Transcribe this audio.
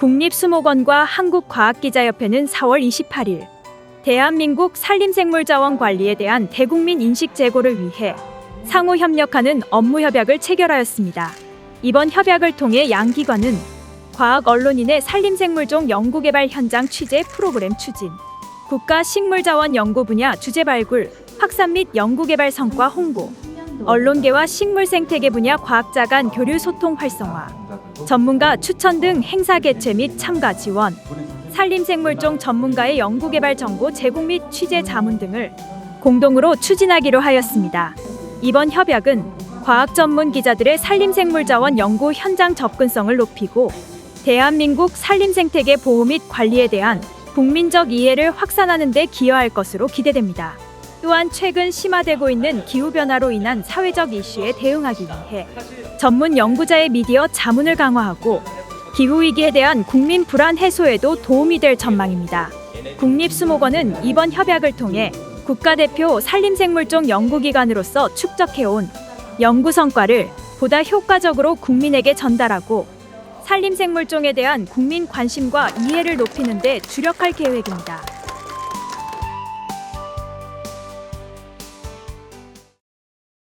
국립수목원과 한국과학기자협회는 4월 28일 대한민국 산림생물자원 관리에 대한 대국민 인식 제고를 위해 상호 협력하는 업무 협약을 체결하였습니다. 이번 협약을 통해 양 기관은 과학 언론인의 산림생물종 연구개발 현장 취재 프로그램 추진, 국가 식물자원 연구 분야 주제 발굴, 확산 및 연구개발 성과 홍보, 언론계와 식물 생태계 분야 과학자 간 교류 소통 활성화, 전문가 추천 등 행사 개최 및 참가 지원, 산림생물종 전문가의 연구개발 정보 제공 및 취재 자문 등을 공동으로 추진하기로 하였습니다. 이번 협약은 과학 전문 기자들의 산림생물자원 연구 현장 접근성을 높이고 대한민국 산림생태계 보호 및 관리에 대한 국민적 이해를 확산하는 데 기여할 것으로 기대됩니다. 또한 최근 심화되고 있는 기후변화로 인한 사회적 이슈에 대응하기 위해 전문 연구자의 미디어 자문을 강화하고 기후위기에 대한 국민 불안 해소에도 도움이 될 전망입니다. 국립수목원은 이번 협약을 통해 국가대표 산림생물종 연구기관으로서 축적해온 연구 성과를 보다 효과적으로 국민에게 전달하고 산림생물종에 대한 국민 관심과 이해를 높이는 데 주력할 계획입니다.